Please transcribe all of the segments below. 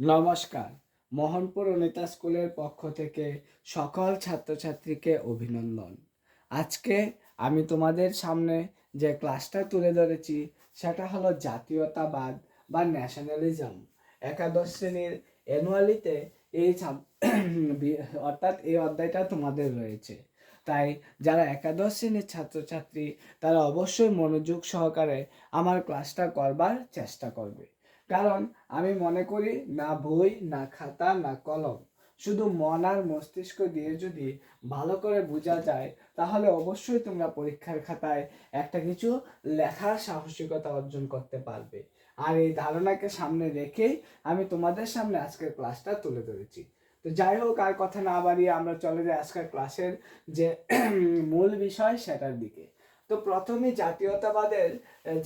নমস্কার। মোহনপুর অনিতা স্কুলের পক্ষ থেকে সকল ছাত্রছাত্রীকে অভিনন্দন। আজকে আমি তোমাদের সামনে যে ক্লাসটা তুলে ধরেছি, সেটা হলো জাতীয়তাবাদ বা ন্যাশনালিজম একাদশ শ্রেণির অ্যানুয়ালিতে এই অর্থাৎ এই অধ্যায়টা তোমাদের রয়েছে। তাই যারা একাদশ শ্রেণির ছাত্রছাত্রী, তারা অবশ্যই মনোযোগ সহকারে আমার ক্লাসটা করবার চেষ্টা করবে। কারণ আমি মনে করি না বই, না খাতা, না কলম। শুধু মন আর মস্তিষ্ক দিয়ে যদি ভালো করে বোঝা যায়, তাহলে অবশ্যই তোমরা পরীক্ষার খাতায় একটা কিছু লেখার সাহসিকতা অর্জন করতে পারবে। আর এই ধারণাকে সামনে রেখেই আমি তোমাদের সামনে আজকের ক্লাসটা তুলে ধরেছি। তো যাই হোক, আর কথা না বাড়িয়ে আমরা চলে যাই আজকের ক্লাসের যে মূল বিষয় সেটার দিকে। তো প্রথমে জাতীয়তাবাদের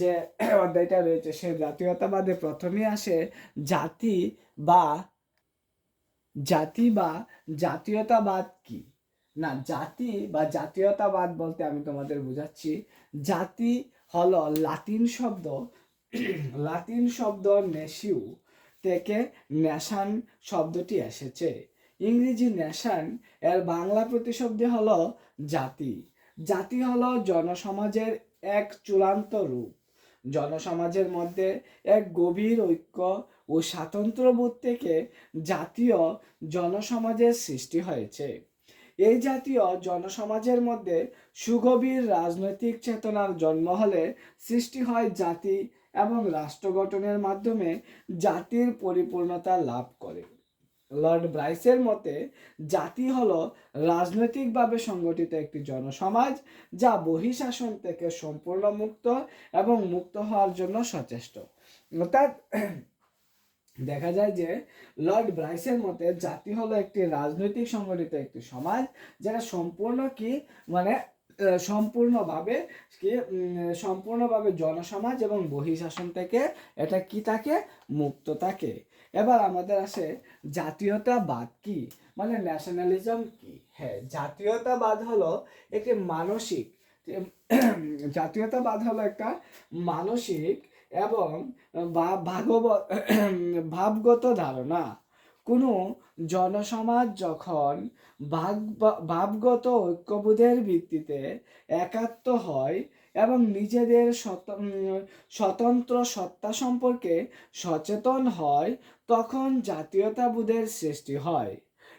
যে অধ্যায়টা রয়েছে, সে জাতীয়তাবাদে প্রথমে আসে জাতি বা জাতি বা জাতীয়তাবাদ কি? না, জাতি বা জাতীয়তাবাদ বলতে আমি তোমাদের বোঝাচ্ছি, জাতি হলো লাতিন শব্দ লাতিন শব্দ নেশিউ থেকে নেশান শব্দটি এসেছে। ইংরেজি নেশান, এর বাংলা প্রতিশব্দ হলো জাতি। জাতি হলো জনসমাজের এক চূড়ান্ত রূপ। জনসমাজের মধ্যে এক গভীর ঐক্য ও স্বাতন্ত্র্যবোধ থেকে জাতীয় জনসমাজের সৃষ্টি হয়েছে। এই জাতীয় জনসমাজের মধ্যে সুগভীর রাজনৈতিক চেতনার জন্ম হলে সৃষ্টি হয় জাতি এবং রাষ্ট্র গঠনের মাধ্যমে জাতির পরিপূর্ণতা লাভ করে। লর্ড ব্রাইসের মতে, জাতি হলো রাজনৈতিকভাবে সংগঠিত একটি জনসমাজ যা বহিঃশাসন থেকে সম্পূর্ণ মুক্ত এবং মুক্ত হওয়ার জন্য সচেষ্ট। অর্থাৎ দেখা যায় যে, লর্ড ব্রাইসের মতে জাতি হলো একটি রাজনৈতিক সংগঠিত একটি সমাজ যেটা সম্পূর্ণ কি মানে সম্পূর্ণভাবে কি সম্পূর্ণভাবে জনসমাজ এবং বহিঃশাসন থেকে এটা কি থাকে? মুক্ত থাকে। এবার আমাদের আসে জাতীয়তাবাদ কি? মানে ন্যাশনালিজম কি? হ্যাঁ জাতীয়তাবাদ হলো একটি মানসিক, জাতীয়তাবাদ হলো একটা মানসিক এবং বা ভাগব ভাবগত ধারণা। কোনো জনসমাজ যখন ভাগ, ভাবগত ঐক্যবোধের ভিত্তিতে একাত্ম হয় এবং নিজেদের স্বত- স্বতন্ত্র সত্তা সম্পর্কে সচেতন হয়, তখন জাতীয়তাবোধের সৃষ্টি হয়।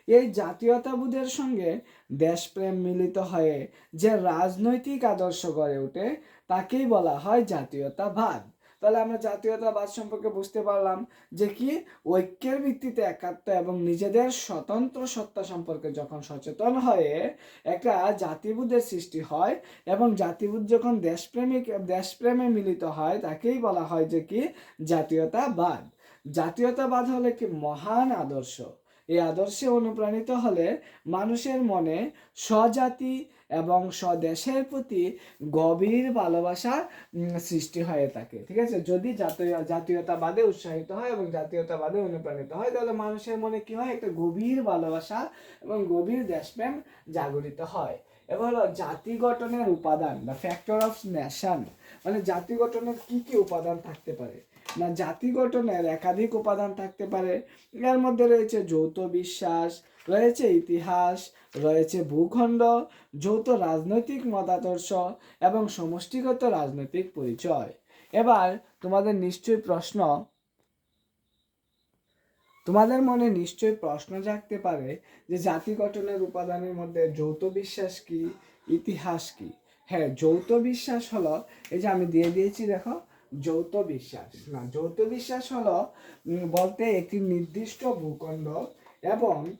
এই জাতীয়তাবোধের সঙ্গে দেশপ্রেম মিলিত হয়ে যে রাজনৈতিক আদর্শ গড়ে ওঠে, তাকেই বলা হয় জাতীয়তাবাদ। তাহলে আমরা জাতীয়তাবাদ সম্পর্কে বুঝতে পারলাম যে কি ঐক্যের ভিত্তিতে একাত্ম এবং নিজেদের স্বতন্ত্র সত্তা সম্পর্কে যখন সচেতন হয়ে একটা জাতিবোধের সৃষ্টি হয় এবং জাতিবোধ যখন দেশপ্রেমিক, দেশপ্রেমে মিলিত হয়, তাকেই বলা হয় যে কি জাতীয়তাবাদ। জাতীয়তাবাদ হলো একটি মহান আদর্শ। এই আদর্শে অনুপ্রাণিত হলে মানুষের মনে স্বজাতি এবং স্বদেশের প্রতি গভীর ভালোবাসা সৃষ্টি হয়ে থাকে। ঠিক আছে? যদি জাতীয়, জাতীয়তাবাদে উৎসাহিত হয় এবং জাতীয়তাবাদে অনুপ্রাণিত হয়, তাহলে মানুষের মনে কি হয়? একটা গভীর ভালোবাসা এবং গভীর দেশপ্রেম জাগরিত হয়। এবার হলো জাতি গঠনের উপাদান বা ফ্যাক্টর অফ নেশন মানে জাতি গঠনের কি কি উপাদান থাকতে পারে? না জাতি গঠনের একাধিক উপাদান থাকতে পারে। এর মধ্যে রয়েছে যৌথ বিশ্বাস, রয়েছে ইতিহাস, রয়েছে ভূখণ্ড, যৌথ রাজনৈতিক মতাদর্শ এবং সমষ্টিগত রাজনৈতিক পরিচয়। এবার তোমাদের নিশ্চয়ই প্রশ্ন, তোমাদের মনে নিশ্চয়ই প্রশ্ন জাগতে পারে যে জাতি গঠনের উপাদানের মধ্যে যৌথ বিশ্বাস কি, ইতিহাস কি? হ্যাঁ যৌথ বিশ্বাস হলো, এই যে আমি দিয়ে দিয়েছি, দেখো যৌথ বিশ্বাস। না, যৌথ বিশ্বাস হলো বলতে একটি নির্দিষ্ট ভূখণ্ড এবং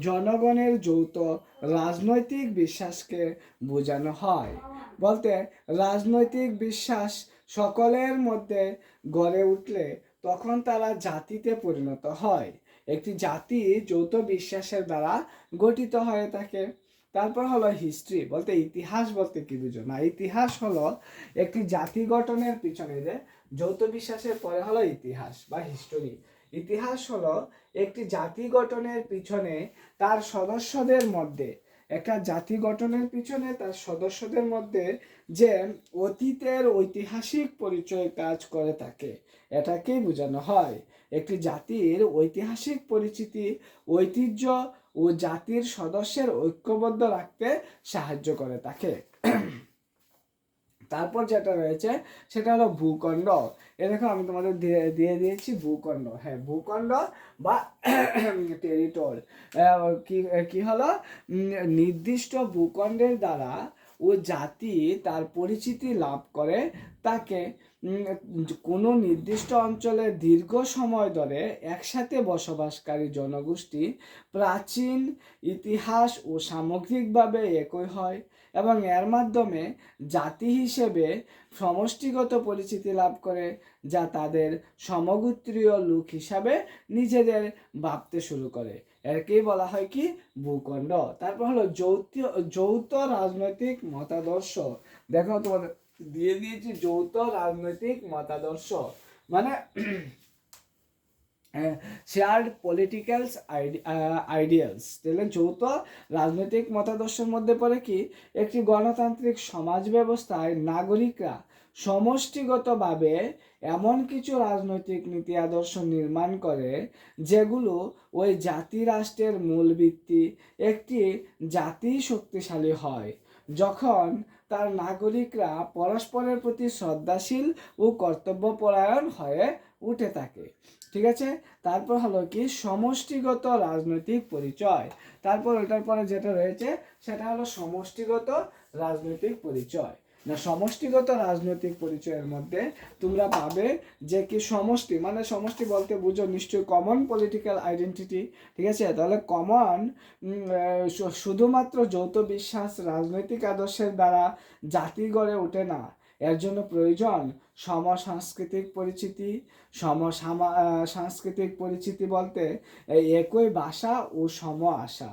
জনগণের যৌথ রাজনৈতিক বিশ্বাসকে বোঝানো হয়। বলতে রাজনৈতিক বিশ্বাস সকলের মধ্যে গড়ে উঠলে তখন তারা জাতিতে পরিণত হয়। একটি জাতি যৌথ বিশ্বাসের দ্বারা গঠিত হয়ে থাকে। তারপর হলো হিস্ট্রি বলতে ইতিহাস বলতে কি বুঝো? না, ইতিহাস হলো একটি জাতি গঠনের পিছনে যে যৌথ বিশ্বাসের পরে হলো ইতিহাস বা হিস্টোরি ইতিহাস হলো একটি জাতি গঠনের পিছনে তার সদস্যদের মধ্যে, একটা জাতি গঠনের পিছনে তার সদস্যদের মধ্যে যে অতীতের ঐতিহাসিক পরিচয় কাজ করে থাকে। এটাকেই বোঝানো হয়। একটি জাতির ঐতিহাসিক পরিচিতি, ঐতিহ্য ও জাতির সদস্যের ঐক্যবদ্ধ রাখতে সাহায্য করে তাকে। তারপর যেটা রয়েছে, সেটা হলো ভূখণ্ড। এ দেখো, আমি তোমাদের দিয়ে দিয়ে দিয়েছি ভূখণ্ড। হ্যাঁ ভূখণ্ড বা টেরিটর কি কি হলো? নির্দিষ্ট ভূখণ্ডের দ্বারা ও জাতি তার পরিচিতি লাভ করে তাকে কোনো নির্দিষ্ট অঞ্চলে দীর্ঘ সময় ধরে একসাথে বসবাসকারী জনগোষ্ঠী প্রাচীন ইতিহাস ও সামগ্রিকভাবে একই হয় এবং এর মাধ্যমে জাতি হিসেবে সমষ্টিগত পরিচিতি লাভ করে, যা তাদের সমগোত্রীয় লোক হিসাবে নিজেদের ভাবতে শুরু করে। এরকেই বলা হয় কি? ভূখণ্ড। তারপর হলো যৌথ যৌথ রাজনৈতিক মতাদর্শ। দেখো তোমাদের দিয়ে দিয়েছি যৌথ রাজনৈতিক মতাদর্শ। মানে শেয়ার্ড পলিটিক্যালস আইডিয়ালস তাহলে যৌথ রাজনৈতিক মতাদর্শের মধ্যে পড়ে কি? একটি গণতান্ত্রিক সমাজ ব্যবস্থায় নাগরিকরা সমষ্টিগতভাবে এমন কিছু রাজনৈতিক নীতি আদর্শ নির্মাণ করে, যেগুলো ওই জাতি রাষ্ট্রের মূল ভিত্তি, একটি জাতি শক্তিশালী হয়। যখন তার নাগরিকরা পরস্পরের প্রতি শ্রদ্ধাশীল ও কর্তব্যপরায়ণ হয়ে উঠে থাকে। ঠিক আছে? তারপর হলো কি? সমষ্টিগত রাজনৈতিক পরিচয়। তারপর ওটার পরে যেটা রয়েছে, সেটা হলো সমষ্টিগত রাজনৈতিক পরিচয়। না, সমষ্টিগত রাজনৈতিক পরিচয়ের মধ্যে তোমরা পাবে যে কি সমষ্টি মানে সমষ্টি বলতে বুঝো নিশ্চয়ই কমন পলিটিক্যাল আইডেন্টিটি ঠিক আছে? তাহলে কমন শুধুমাত্র যৌথ বিশ্বাস রাজনৈতিক আদর্শের দ্বারা জাতি গড়ে ওঠে না। এর জন্য প্রয়োজন সম সাংস্কৃতিক পরিচিতি সম সাংস্কৃতিক পরিচিতি বলতে একই ভাষা ও সম আশা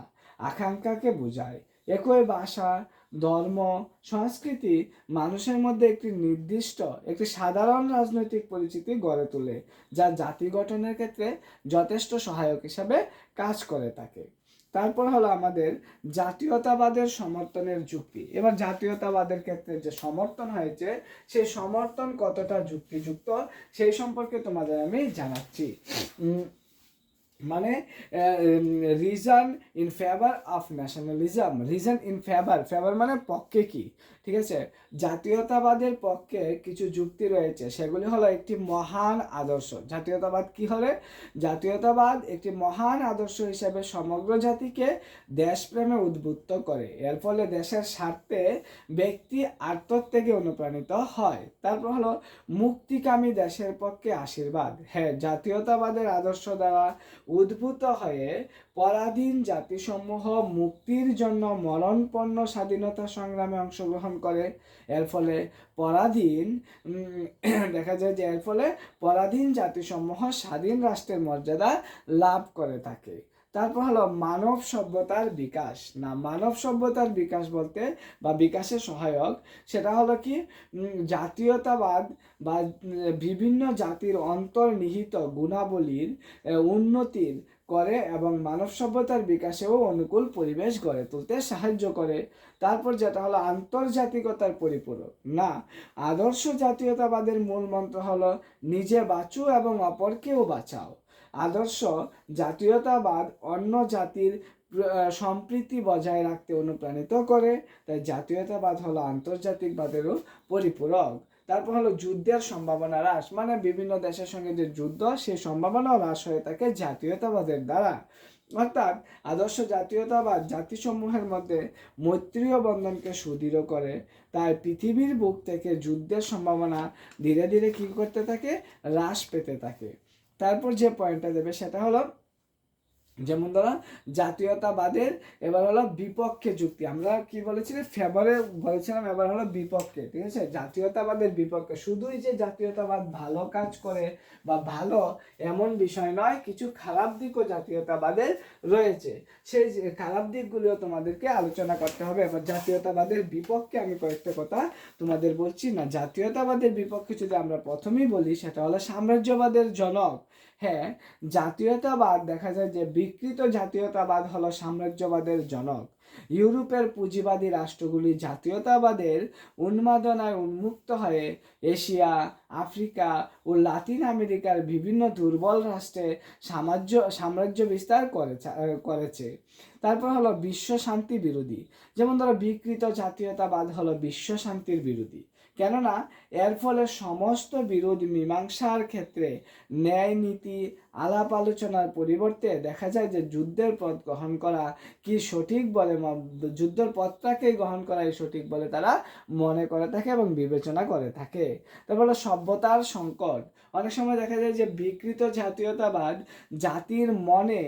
আকাঙ্ক্ষাকে বোঝায়। একই ভাষা ধর্ম, সংস্কৃতি মানুষের মধ্যে একটি নির্দিষ্ট, একটি সাধারণ রাজনৈতিক পরিচিতি গড়ে তোলে, যা জাতি গঠনের ক্ষেত্রে যথেষ্ট সহায়ক হিসাবে কাজ করে থাকে। তারপর হলো আমাদের জাতীয়তাবাদের সমর্থনের যুক্তি। এবার জাতীয়তাবাদের ক্ষেত্রে যে সমর্থন হয়েছে, সেই সমর্থন কতটা যুক্তিযুক্ত, সেই সম্পর্কে তোমাদের আমি জানাচ্ছি। মানে reason in favour of nationalism reason in favour favour মানে পক্ষে কি? ঠিক আছে? জাতীয়তাবাদের পক্ষে কিছু যুক্তি রয়েছে। সেগুলি হলো একটি মহান আদর্শ। জাতীয়তাবাদ কি হলে? জাতীয়তাবাদ একটি মহান আদর্শ হিসেবে সমগ্র জাতিকে দেশপ্রেমে উদ্বুদ্ধ করে। এর ফলে দেশের স্বার্থে ব্যক্তি আত্মত্যাগে অনুপ্রাণিত হয়। তারপর হলো, মুক্তিকামী দেশের পক্ষে আশীর্বাদ। হ্যাঁ জাতীয়তাবাদের আদর্শ দ্বারা উদ্ভূত হয়ে পরাধীন জাতিসমূহ মুক্তির জন্য মরণপন্ন স্বাধীনতা সংগ্রামে অংশগ্রহণ করে। এর ফলে পরাধীন দেখা যায় যে এর ফলে পরাধীন জাতিসমূহ স্বাধীন রাষ্ট্রের মর্যাদা লাভ করে থাকে। তারপর হলো মানব সভ্যতার বিকাশ। না, মানব সভ্যতার বিকাশ বলতে বা বিকাশের সহায়ক সেটা হলো কি? জাতীয়তাবাদ বা বিভিন্ন জাতির অন্তর্নিহিত গুণাবলীর উন্নতির করে এবং মানব সভ্যতার বিকাশেও অনুকূল পরিবেশ গড়ে তুলতে সাহায্য করে। তারপর যেটা হলো আন্তর্জাতিকতার পরিপূরক। না, আদর্শ জাতীয়তাবাদের মূল মন্ত্র হলো নিজে বাঁচু এবং অপরকেও বাঁচাও। আদর্শ জাতীয়তাবাদ অন্য জাতির সম্প্রীতি বজায় রাখতে অনুপ্রাণিত করে। তাই জাতীয়তাবাদ হলো আন্তর্জাতিকবাদেরও পরিপূরক। তারপর হলো যুদ্ধের সম্ভাবনা হ্রাস। মানে বিভিন্ন দেশের সঙ্গে যে যুদ্ধ, সেই সম্ভাবনাও হ্রাস হয়ে থাকে জাতীয়তাবাদের দ্বারা। অর্থাৎ আদর্শ জাতীয়তাবাদ জাতিসমূহের মধ্যে মৈত্রীয় বন্ধনকে সুদৃঢ় করে। তাই পৃথিবীর বুক থেকে যুদ্ধের সম্ভাবনা ধীরে ধীরে কী করতে থাকে? হ্রাস পেতে থাকে। তারপর যে পয়েন্টটা দেবে সেটা হলো যেমন ধরো জাতীয়তাবাদের এবার হলো বিপক্ষে যুক্তি। আমরা কি বলেছিলাম ফেভারে বলেছিলাম, এবার হলো বিপক্ষে, ঠিক আছে? জাতীয়তাবাদের বিপক্ষে। শুধুই যে জাতীয়তাবাদ ভালো কাজ করে বা ভালো এমন বিষয় নয়, কিছু খারাপ দিকও জাতীয়তাবাদের রয়েছে। সেই খারাপ দিকগুলিও তোমাদেরকে আলোচনা করতে হবে। এবার জাতীয়তাবাদের বিপক্ষে আমি কয়েকটা কথা তোমাদের বলছি না। জাতীয়তাবাদের বিপক্ষে যদি আমরা প্রথমেই বলি, সেটা হলো সাম্রাজ্যবাদের জনক। হ্যাঁ জাতীয়তাবাদ দেখা যায় যে বিকৃত জাতীয়তাবাদ হলো সাম্রাজ্যবাদের জনক। ইউরোপের পুঁজিবাদী রাষ্ট্রগুলি জাতীয়তাবাদের উন্মাদনায় উন্মুক্ত হয়ে এশিয়া, আফ্রিকা ও লাতিন আমেরিকার বিভিন্ন দুর্বল রাষ্ট্রে সাম্রাজ্য সাম্রাজ্য বিস্তার করেছে করেছে। তারপর হলো বিশ্ব শান্তি বিরোধী। যেমন ধরো বিকৃত জাতীয়তাবাদ হলো বিশ্ব শান্তির বিরোধী। কেননা এর ফলে সমস্ত বিরোধ মীমাংসার ক্ষেত্রে ন্যায় নীতি, আলাপ আলোচনার পরিবর্তে দেখা যায় যে যুদ্ধের পথ গ্রহণ করা কি সঠিক বলে যুদ্ধের পথটাকেই গ্রহণ করাই সঠিক বলে তারা মনে করে থাকে এবং বিবেচনা করে থাকে। তারপরে সভ্যতার সংকট। অনেক সময় দেখা যায় যে বিকৃত জাতীয়তাবাদ জাতির মনে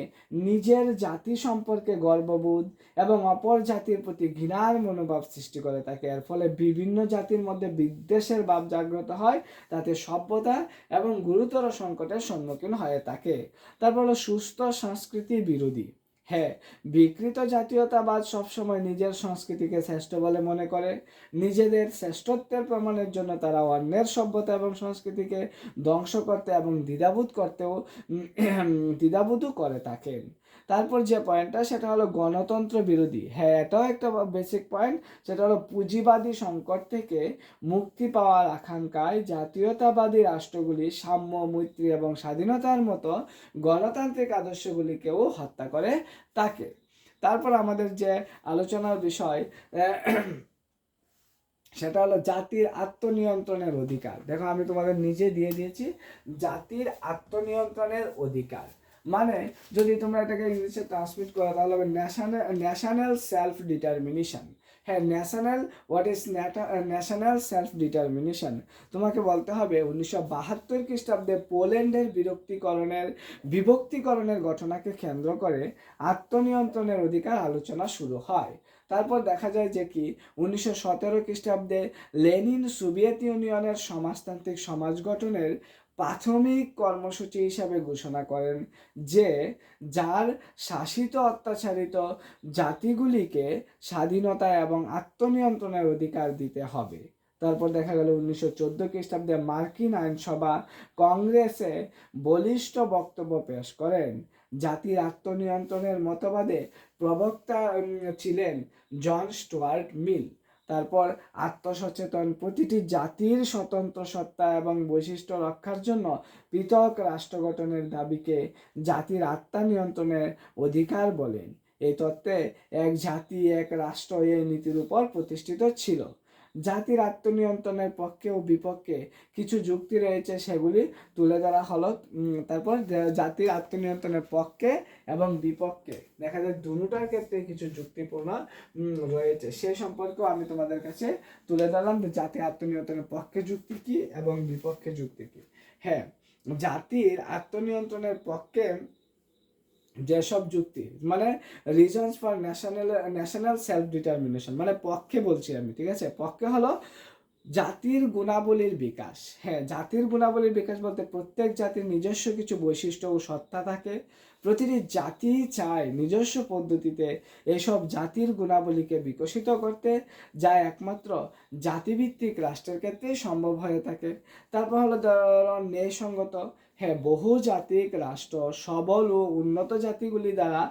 নিজের জাতি সম্পর্কে গর্ববোধ এবং অপর জাতির প্রতি ঘৃণার মনোভাব সৃষ্টি করে থাকে। এর ফলে বিভিন্ন জাতির মধ্যে বিদ্বেষের ভাব জাগ্রত হয়, তাতে সভ্যতা এবং গুরুতর সংকটের সম্মুখীন হয়ে থাকে। তারপর হলো সুস্থ সংস্কৃতি বিরোধী। হ্যাঁ বিকৃত জাতীয়তাবাদ সবসময় নিজের সংস্কৃতিকে শ্রেষ্ঠ বলে মনে করে। নিজেদের শ্রেষ্ঠত্বের প্রমাণের জন্য তারা অন্যের সভ্যতা এবং সংস্কৃতিকে ধ্বংস করতে এবং দ্বিধাবোধ করতেও দ্বিধাবোধও করে থাকেন। তারপর যে পয়েন্টটা সেটা হলো গণতন্ত্র বিরোধী। হ্যাঁ এটাও একটা বেসিক পয়েন্ট সেটা হলো পুঁজিবাদী সংকট থেকে মুক্তি পাওয়ার আকাঙ্ক্ষায় জাতীয়তাবাদী রাষ্ট্রগুলি সাম্য, মৈত্রী এবং স্বাধীনতার মতো গণতান্ত্রিক আদর্শগুলিকেও হত্যা করে তাকে। তারপর আমাদের যে আলোচনার বিষয় সেটা হলো জাতির আত্মনিয়ন্ত্রণের অধিকার। দেখো, আমি তোমাদের নিজে দিয়ে দিয়েছি, জাতির আত্মনিয়ন্ত্রণের অধিকার। মানে যদি তোমরা এটাকে ইংলিশে ট্রান্সমিট করো, তাহলে হবে ন্যাশনাল ন্যাশনাল সেলফ ডিটারমিনেশন হ্যাঁ national what is national self determination তোমাকে বলতে হবে, উনিশশো বাহাত্তর খ্রিস্টাব্দে পোল্যান্ডের বিরক্তিকরণের, বিভক্তিকরণের ঘটনাকে কেন্দ্র করে আত্মনিয়ন্ত্রণের অধিকার আলোচনা শুরু হয়। তারপর দেখা যায় যে কি, উনিশশো সতেরো খ্রিস্টাব্দে লেনিন সোভিয়েত ইউনিয়নের সমাজতান্ত্রিক সমাজ গঠনের প্রাথমিক কর্মসূচি হিসাবে ঘোষণা করেন যে, যার শাসিত, অত্যাচারিত জাতিগুলিকে স্বাধীনতা এবং আত্মনিয়ন্ত্রণের অধিকার দিতে হবে। তারপর দেখা গেল উনিশশো চোদ্দ খ্রিস্টাব্দে মার্কিন আইনসভা কংগ্রেসে বলিষ্ঠ বক্তব্য পেশ করেন। জাতির আত্মনিয়ন্ত্রণের মতবাদে প্রবক্তা ছিলেন জন স্টুয়ার্ট মিল। তারপর আত্মসচেতন প্রতিটি জাতির স্বতন্ত্র সত্তা এবং বৈশিষ্ট্য রক্ষার জন্য পৃথক রাষ্ট্র গঠনের দাবিকে জাতির আত্মা নিয়ন্ত্রণের অধিকার বলেন। এই তত্ত্বে এক জাতি, এক রাষ্ট্র এই নীতির উপর প্রতিষ্ঠিত ছিল। জাতির আত্মনিয়ন্ত্রণের পক্ষে ও বিপক্ষে কিছু যুক্তি রয়েছে সেগুলি তুলে ধরা হলো। তারপর জাতির আত্মনিয়ন্ত্রণের পক্ষে এবং বিপক্ষে দেখা যায় দুটার ক্ষেত্রে কিছু যুক্তিপূর্ণ রয়েছে। সে সম্পর্কেও আমি তোমাদের কাছে তুলে ধরলাম জাতির আত্মনিয়ন্ত্রণের পক্ষে যুক্তি কি এবং বিপক্ষে যুক্তি কি। হ্যাঁ জাতির আত্মনিয়ন্ত্রণের পক্ষে যেসব যুক্তি। মানে reasons for national national self determination মানে পক্ষে বলছি আমি, ঠিক আছে? পক্ষে হলো জাতির গুণাবলীর বিকাশ। হ্যাঁ জাতির গুণাবলীর বিকাশ বলতে প্রত্যেক জাতির নিজস্ব কিছু বৈশিষ্ট্য ও সত্তা থাকে। প্রতিটি জাতি চায় নিজস্ব পদ্ধতিতে এসব জাতির গুণাবলীকে বিকশিত করতে, যা একমাত্র জাতিভিত্তিক রাষ্ট্রের ক্ষেত্রেই সম্ভব হয়ে থাকে। তারপর হলো ন্যায়সঙ্গত হ্যাঁ বহুজাতিক রাষ্ট্র সবল ও উন্নত জাতিগুলি দ্বারা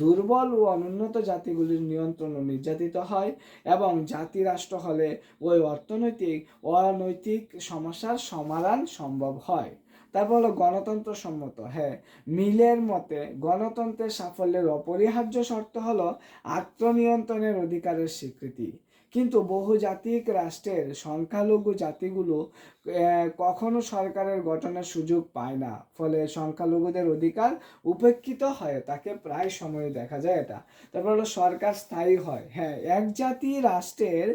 দুর্বল ও অনুন্নত জাতিগুলির নিয়ন্ত্রণ ও নির্যাতিত হয় এবং জাতি রাষ্ট্র হলে ওই অর্থনৈতিক অনৈতিক সমস্যার সমাধান সম্ভব হয়। তারপর হলো গণতন্ত্র সম্মত। হ্যাঁ মিলের মতে গণতন্ত্রের সাফল্যের অপরিহার্য শর্ত হলো আত্মনিয়ন্ত্রণের অধিকারের স্বীকৃতি। কিন্তু বহুজাতিক রাষ্ট্রের সংখ্যালঘু জাতিগুলো কখনো সরকারের গঠনের সুযোগ পায় না। ফলে সংখ্যালঘুদের অধিকার উপেক্ষিত হয়, তাকে প্রায় সময় দেখা যায় এটা। তারপর হলো সরকার স্থায়ী হয়। হ্যাঁ এক জাতি রাষ্ট্রের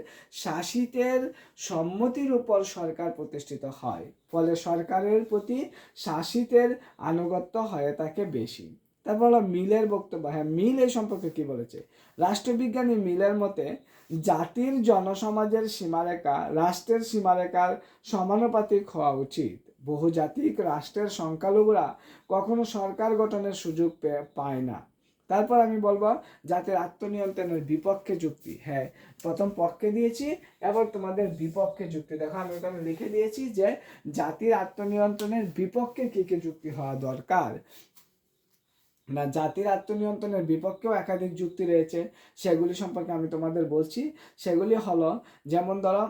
শাসিতের সম্মতির উপর সরকার প্রতিষ্ঠিত হয়। ফলে সরকারের প্রতি শাসিতের আনুগত্য হয় তাকে বেশি। তারপর হলো মিলের বক্তব্য। হ্যাঁ মিল এই সম্পর্কে কি বলেছে? রাষ্ট্রবিজ্ঞানী মিলের মতে জাতির জনসমাজের সীমারেখা, রাষ্ট্রের সীমারেখার সমানুপাতিক হওয়া উচিত। বহুজাতিক রাষ্ট্রের সংখ্যালঘুরা কখনো সরকার গঠনের সুযোগ পায় না। তারপর আমি বলব, জাতির আত্মনিয়ন্ত্রণের বিপক্ষে যুক্তি। হ্যাঁ প্রথম পক্ষে দিয়েছি, এবার তোমাদের বিপক্ষে যুক্তি। দেখো, আমি ওখানে লিখে দিয়েছি যে, জাতির আত্মনিয়ন্ত্রণের বিপক্ষে কি কি যুক্তি হওয়া দরকার? না, জাতির আত্মনিয়ন্ত্রণের বিপক্ষেও একাধিক যুক্তি রয়েছে, সেগুলি সম্পর্কে আমি তোমাদের বলছি। সেগুলি হলো, যেমন ধরো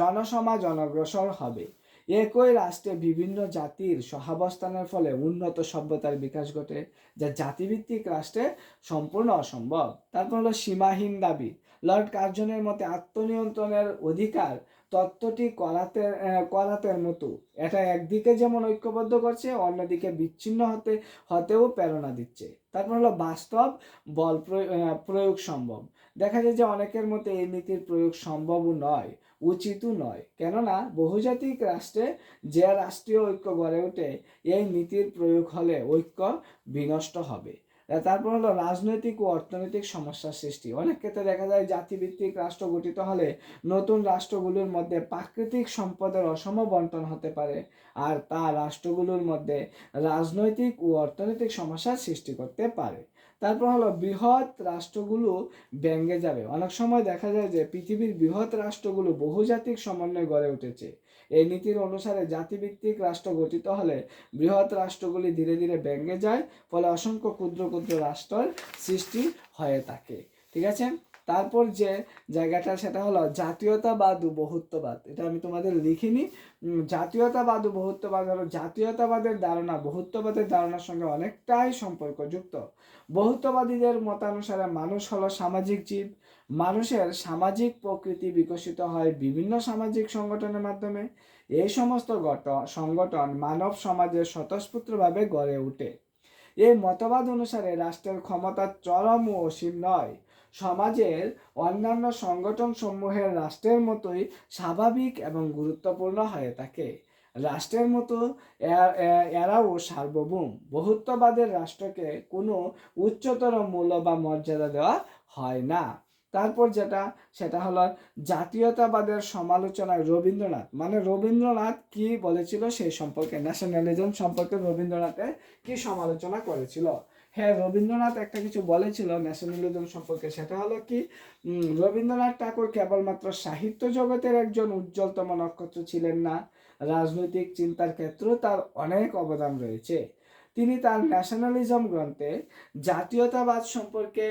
জনসমাজ অনগ্রসর হবে। একই রাষ্ট্রে বিভিন্ন জাতির সহাবস্থানের ফলে উন্নত সভ্যতার বিকাশ ঘটে, যা জাতিভিত্তিক রাষ্ট্রে সম্পূর্ণ অসম্ভব। তারপর হলো সীমাহীন দাবি, লর্ড কার্জনের মতে আত্মনিয়ন্ত্রণের অধিকার তত্ত্বটি করাতে আহ, করাতের মতো এটা একদিকে যেমন ঐক্যবদ্ধ করছে অন্যদিকে বিচ্ছিন্ন হতে হতেও প্রেরণা দিচ্ছে। তারপর হলো বাস্তব বল প্রয়- প্রয়োগ সম্ভব। দেখা যায় যে অনেকের মতে এই নীতির প্রয়োগ সম্ভবও নয় উচিতও নয়। কেননা বহুজাতিক রাষ্ট্রে যে রাষ্ট্রীয় ঐক্য গড়ে ওঠে এই নীতির প্রয়োগ হলে ঐক্য বিনষ্ট হবে। তারপর হলো রাজনৈতিক ও অর্থনৈতিক সমস্যার সৃষ্টি। অনেক ক্ষেত্রে দেখা যায় জাতিভিত্তিক রাষ্ট্র গঠিত হলে নতুন রাষ্ট্রগুলোর মধ্যে প্রাকৃতিক সম্পদের অসম বন্টন হতে পারে আর তা রাষ্ট্রগুলোর মধ্যে রাজনৈতিক ও অর্থনৈতিক সমস্যার সৃষ্টি করতে পারে। তারপর হলো বৃহৎ রাষ্ট্রগুলো ব্যঙ্গে যাবে। অনেক সময় দেখা যায় যে পৃথিবীর বৃহৎ রাষ্ট্রগুলো বহুজাতিক সমন্বয়ে গড়ে উঠেছে। এই নীতির অনুসারে জাতিভিত্তিক রাষ্ট্র গঠিত হলে বৃহৎ রাষ্ট্রগুলি ধীরে ধীরে ব্যঙ্গে যায়, ফলে অসংখ্য ক্ষুদ্র ক্ষুদ্র রাষ্ট্রের সৃষ্টি হয়ে থাকে। ঠিক আছে? তারপর যে জায়গাটা সেটা হলো জাতীয়তাবাদ ও বহুত্ববাদ। এটা আমি তোমাদের লিখিনি। জাতীয়তাবাদ ও বহুত্ববাদ হলো জাতীয়তাবাদের ধারণা, বহুত্ববাদের ধারণার সঙ্গে অনেকটাই সম্পর্কযুক্ত। বহুত্ববাদীদের মতানুসারে মানুষ হলো সামাজিক জীব। মানুষের সামাজিক প্রকৃতি বিকশিত হয় বিভিন্ন সামাজিক সংগঠনের মাধ্যমে। এই সমস্ত গঠ, সংগঠন মানব সমাজের স্বতঃস্ফূর্তভাবে গড়ে ওঠে। এই মতবাদ অনুসারে রাষ্ট্রের ক্ষমতা চরম ও অসীম নয়। সমাজের অন্যান্য সংগঠন সমূহের রাষ্ট্রের মতোই স্বাভাবিক এবং গুরুত্বপূর্ণ হয়ে থাকে। রাষ্ট্রের মতো এরাও সার্বভৌম। বহুত্ববাদের রাষ্ট্রকে কোনো উচ্চতর মূল্য বা মর্যাদা দেওয়া হয় না। তারপর যেটা, সেটা হলো জাতীয়তাবাদের সমালোচনায় রবীন্দ্রনাথ। মানে রবীন্দ্রনাথ কি বলেছিল সেই সম্পর্কে? ন্যাশনালিজম সম্পর্কে রবীন্দ্রনাথের কি সমালোচনা করেছিল? হ্যাঁ রবীন্দ্রনাথ একটা কিছু বলেছিল ন্যাশনালিজম সম্পর্কে। সেটা হলো কি রবীন্দ্রনাথ ঠাকুর কেবলমাত্র সাহিত্য জগতের একজন উজ্জ্বলতম নক্ষত্র ছিলেন না, রাজনৈতিক চিন্তার ক্ষেত্রেও তার অনেক অবদান রয়েছে। তিনি তার ন্যাশনালিজম গ্রন্থে জাতীয়তাবাদ সম্পর্কে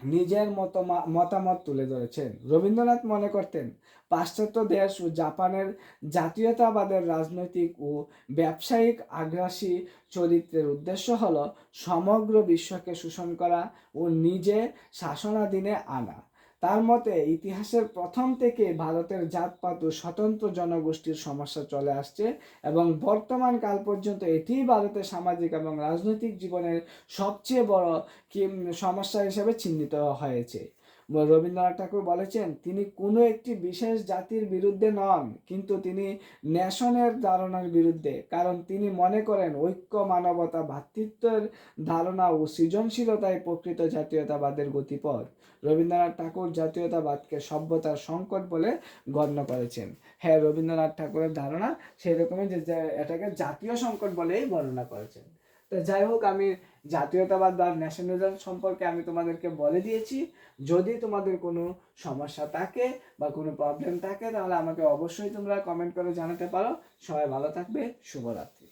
নিজের মত মতামত তুলে ধরেছেন। রবীন্দ্রনাথ মনে করতেন, পাশ্চাত্য দেশ ও জাপানের জাতীয়তাবাদের রাজনৈতিক ও ব্যবসায়িক আগ্রাসী চরিত্রের উদ্দেশ্য হল সমগ্র বিশ্বকে শোষণ করা ও নিজে শাসনাধীনে আনা। তার মতে, ইতিহাসের প্রথম থেকে ভারতের জাতপাত ও স্বতন্ত্র জনগোষ্ঠীর সমস্যা চলে আসছে এবং বর্তমান কাল পর্যন্ত এটিই ভারতের সামাজিক এবং রাজনৈতিক জীবনের সবচেয়ে বড় কি সমস্যা হিসেবে চিহ্নিত হয়েছে। রবীন্দ্রনাথ ঠাকুর বলেছেন, তিনি কোনো একটি বিশেষ জাতির বিরুদ্ধে নন, কিন্তু তিনি ন্যাশনের ধারণার বিরুদ্ধে, কারণ তিনি মনে করেন ঐক্য, মানবতা ভ্রাতৃত্বের ধারণা ও সৃজনশীলতায় প্রকৃত জাতীয়তাবাদের গতিপথ। রবীন্দ্রনাথ ঠাকুর জাতীয়তাবাদকে সভ্যতার সংকট বলে গণ্য করেছেন। হ্যাঁ রবীন্দ্রনাথ ঠাকুরের ধারণা সেই রকমের যে যে এটাকে জাতীয় সংকট বলেই বর্ণনা করেছেন। তো যাই হোক, আমি জাতীয়তাবাদ বা ন্যাশনালিজম সম্পর্কে আমি তোমাদেরকে বলে দিয়েছি। যদি তোমাদের কোনো সমস্যা থাকে বা কোনো প্রবলেম থাকে, তাহলে আমাকে অবশ্যই তোমরা কমেন্ট করে জানাতে পারো। সবাই ভালো থাকবে, শুভরাত্রি।